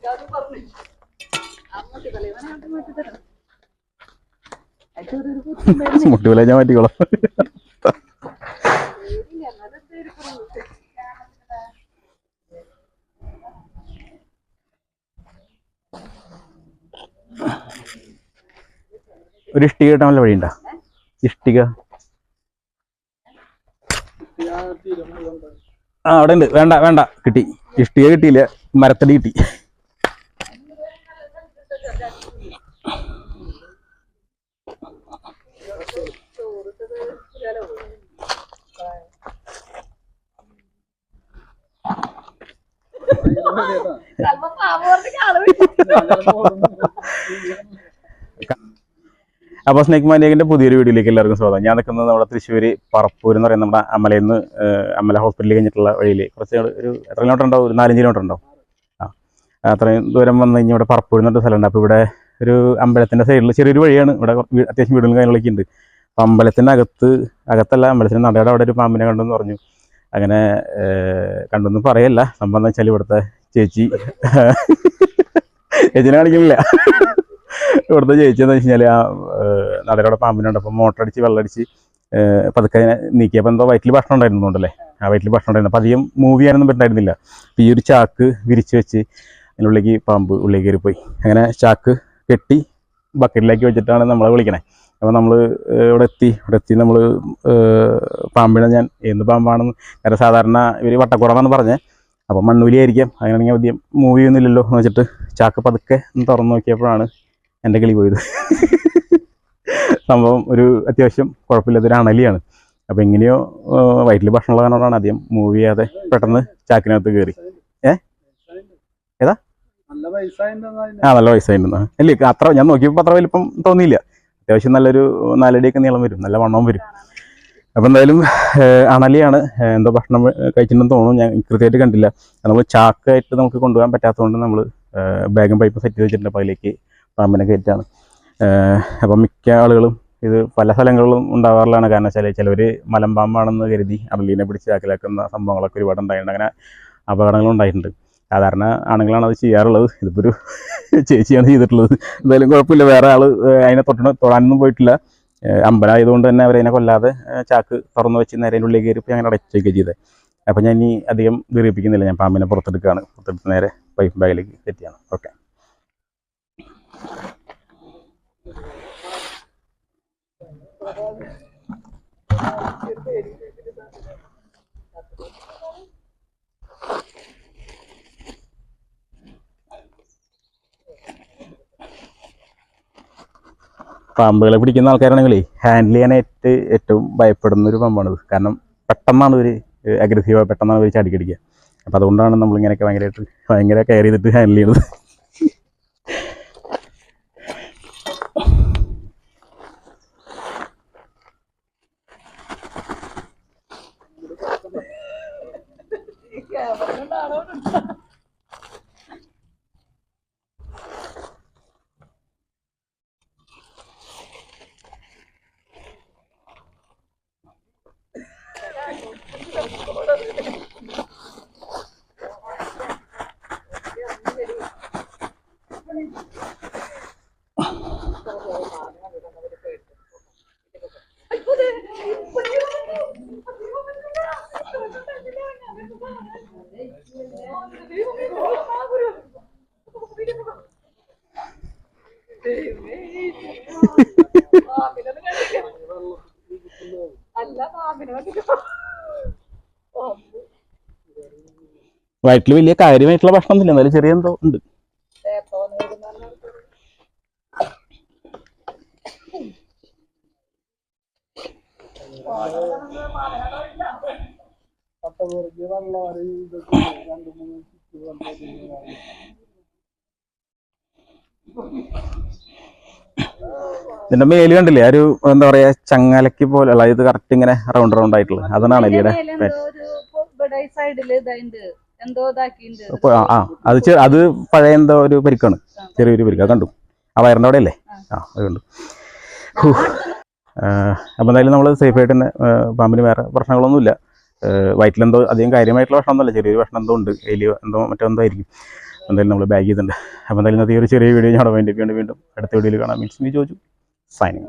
മുട്ടുവില ഞാൻ മാറ്റിക്കോളാം. ഒരു ഇഷ്ടിക കിട്ടാൻ വല്ല വഴിയുണ്ടോ? ഇഷ്ടിക. ആ അവിടെ ഉണ്ട് വേണ്ട വേണ്ട. കിട്ടി. ഇഷ്ടിക കിട്ടിയില്ല മരത്തടി കിട്ടി. അപ്പോൾ സ്നേക് മാനിയകിന്റെ പുതിയൊരു വീഡിയോയിലേക്ക് എല്ലാവർക്കും സ്വാഗതം. ഞാൻ നിൽക്കുന്നത് നമ്മുടെ തൃശ്ശൂർ പറപ്പൂർ എന്ന് പറയുന്ന നമ്മുടെ അമലയിൽ നിന്ന് അമല ഹോസ്പിറ്റലിൽ കഴിഞ്ഞിട്ടുള്ള വഴിയിൽ. കുറച്ച് ഒരു എത്ര കിലോമീറ്റർ ഉണ്ടാവും? ഒരു നാലഞ്ച് കിലോമീറ്റർ ഉണ്ടാവും. ആ. അത്രയും ദൂരം വന്ന് കഴിഞ്ഞാൽ ഇവിടെ പറപ്പൂർ എന്നൊരു സ്ഥലമുണ്ട്. അപ്പോൾ ഇവിടെ ഒരു അമ്പലത്തിന്റെ സൈഡിൽ ചെറിയൊരു വഴിയാണ്. ഇവിടെ അത്യാവശ്യം വീടുകളും കാര്യങ്ങളൊക്കെ ഉണ്ട് അപ്പോൾ അമ്പലത്തിന്റെ അകത്ത് അകത്തല്ല അമ്പലത്തിന്റെ നടയുടെ അവിടെ ഒരു പാമ്പിനെ കണ്ടെന്ന് പറഞ്ഞു. അങ്ങനെ കണ്ടൊന്നും പറയല്ല. സംഭവം വെച്ചാൽ ഇവിടുത്തെ ചേച്ചി ചേച്ചിനെ കാണിക്കുന്നില്ല. ഇവിടുത്തെ ചേച്ചി എന്ന് വെച്ച് കഴിഞ്ഞാൽ ആ നടയിലൂടെ നടയുടെ പാമ്പിനുണ്ട് അപ്പോൾ മോട്ടർ അടിച്ച് വെള്ളമടിച്ച് പതുക്കെ നീക്കിയപ്പോൾ എന്തോ വയറ്റിൽ ഭക്ഷണം ഉണ്ടായിരുന്നുണ്ടല്ലേ ആ വയറ്റിൽ ഭക്ഷണം ഉണ്ടായിരുന്നു. അപ്പോൾ അധികം മൂവ് ചെയ്യാനൊന്നും പറ്റുന്നുണ്ടായിരുന്നില്ല അപ്പോൾ ഈ ഒരു ചാക്ക് വിരിച്ച് വെച്ച് അതിനുള്ളിലേക്ക് പാമ്പ് ഉള്ളിലേക്ക് കയറിപ്പോയി. അങ്ങനെ ചാക്ക് കെട്ടി ബക്കറ്റിലേക്ക് വെച്ചിട്ടാണ് നമ്മളെ വിളിക്കണേ. അപ്പോൾ നമ്മൾ ഇവിടെ എത്തി ഇവിടെ എത്തി നമ്മൾ പാമ്പിനെ ഞാൻ എന്ത് പാമ്പാണെന്ന് നേരെ സാധാരണ ഇവർ വട്ടക്കുറന്നാണ് പറഞ്ഞത് അപ്പോൾ മണ്ണൂലിയായിരിക്കാം അങ്ങനെയാണെങ്കിൽ അധികം മൂവ് ചെയ്യുന്നില്ലല്ലോ എന്ന് വെച്ചിട്ട് ചാക്ക് പതുക്കെ ഒന്ന് തുറന്ന് നോക്കിയപ്പോഴാണ് എന്റെ കിളി പോയത്. സംഭവം ഒരു അത്യാവശ്യം കുഴപ്പമില്ലാത്തൊരു അണലിയാണ്. അപ്പോൾ എങ്ങനെയോ വയറ്റിൽ ഭക്ഷണമുള്ള കാരണമാണ് ആദ്യം മൂവ് ചെയ്യാതെ പെട്ടെന്ന് ചാക്കിനകത്ത് കയറി നല്ല ഏതാ ആ നല്ല വയസ്സായിരുന്നു അല്ലേ അത്ര ഞാൻ നോക്കിയപ്പോൾ അത്ര വലിപ്പം തോന്നിയില്ല. അത്യാവശ്യം നല്ലൊരു നാലടിയൊക്കെ നീളം വരും. നല്ല വണ്ണവും വരും. അപ്പം എന്തായാലും അണലിയാണ് എന്തോ ഭക്ഷണം കഴിച്ചിട്ടുണ്ടെന്ന് തോന്നുന്നു. ഞാൻ കൃത്യമായിട്ട് കണ്ടില്ല. നമ്മൾ ചാക്കായിട്ട് നമുക്ക് കൊണ്ടുപോകാൻ പറ്റാത്തതുകൊണ്ട് നമ്മൾ ബാഗും പൈപ്പും സെറ്റ് ചെയ്ത് വെച്ചിട്ടുണ്ട് അപ്പോൾ അതിലേക്ക് പാമ്പിനെ കയറ്റാണ്. അപ്പം മിക്ക ആളുകളും ഇത് പല സ്ഥലങ്ങളിലും ഉണ്ടാവാറുള്ളതാണ്. കാരണം വെച്ചാൽ ചിലവർ മലമ്പാമ്പാണെന്ന് കരുതി അണലീനെ പിടിച്ച് ചാക്കിലാക്കുന്ന സംഭവങ്ങളൊക്കെ ഒരുപാട് ഉണ്ടായിട്ടുണ്ട്. അങ്ങനെ അപകടങ്ങൾ ഉണ്ടായിട്ടുണ്ട്. സാധാരണ ആണുങ്ങളാണ് അത് ചെയ്യാറുള്ളത്. ഇതിപ്പോൾ ഒരു ചേച്ചിയാണ് ചെയ്തിട്ടുള്ളത്. എന്തായാലും കുഴപ്പമില്ല. വേറെ ആൾ അതിനെ തൊട്ടണം തൊടാനൊന്നും പോയിട്ടില്ല. ഏഹ് അമ്പലമായതുകൊണ്ട് തന്നെ അവരതിനെ കൊല്ലാതെ ചാക്ക് തുറന്നു വെച്ച് നേരെ ഉള്ളിൽ ഉള്ളിലേക്ക് കയറി അങ്ങനെ അടച്ചൊക്കെ ചെയ്തത് അപ്പം ഞാൻ ഇനി അധികം ദീർഘിപ്പിക്കുന്നില്ല. ഞാൻ പാമ്പിനെ പുറത്തെടുക്കുകയാണ് പുറത്തെടുത്ത് നേരെ പൈപ്പ് ബാഗിലേക്ക് സെറ്റ് ചെയ്യണം ഓക്കെ. പാമ്പുകളെ പിടിക്കുന്ന ആൾക്കാരാണെങ്കിലേ ഹാൻഡിൽ ചെയ്യാനായിട്ട് ഏറ്റവും ഭയപ്പെടുന്ന ഒരു പാമ്പാണിത്. കാരണം പെട്ടെന്നാണ് ഒരു അഗ്രസീവ് പെട്ടെന്നാണ് ഒരു ചടിക്കടിക്കുക. അപ്പം അതുകൊണ്ടാണ് നമ്മളിങ്ങനെയൊക്കെ ഭയങ്കരമായിട്ട് ഭയങ്കര കെയർ ചെയ്തിട്ട് ഹാൻഡിൽ ചെയ്യുന്നത് വയറ്റിൽ വലിയ കാര്യമായിട്ടുള്ള ഭക്ഷണമൊന്നുമില്ല. എന്നാലും ചെറിയ എന്തോ ഉണ്ട്. രണ്ട് മൂന്ന് ഇതിന്റെ മേൽ കണ്ടില്ലേ ഒരു എന്താ പറയാ ചങ്ങലക്ക് പോലെ അല്ല ഇത് കറക്റ്റ് ഇങ്ങനെ റൗണ്ട് റൗണ്ട് ആയിട്ടുള്ളത്. അതാണ് എലിയുടെ ആ അത് അത് പഴയ എന്തോ ഒരു പരിക്കാണ്. ചെറിയൊരു പരിക്ക് അത് കണ്ടു. ആ വയറിന്റെ അവിടെ അല്ലേ ആ അത് കണ്ടു. അപ്പോൾ അപ്പൊ എന്തായാലും നമ്മൾ സേഫ് ആയിട്ട് തന്നെ പാമ്പിന് വേറെ പ്രശ്നങ്ങളൊന്നുമില്ല. വയറ്റിലെന്തോ അധികം കാര്യമായിട്ടുള്ള ഭക്ഷണം ഒന്നുമല്ല ചെറിയൊരു ഭക്ഷണം എന്തോ ഉണ്ട് എലിയോ എന്തോ മറ്റോ എന്തോ ആയിരിക്കും. എന്തായാലും നമ്മൾ ബാഗ് ചെയ്തിട്ടുണ്ട്. അപ്പോൾ എന്തായാലും ഇന്നത്തെ ഒരു ചെറിയ വീഡിയോ ഞാൻ വേണ്ടി വീണ്ടും വീണ്ടും അടുത്ത വീഡിയോയിൽ കാണാം. മീൻസ് മീ ചോദിച്ചു സൈനിങ്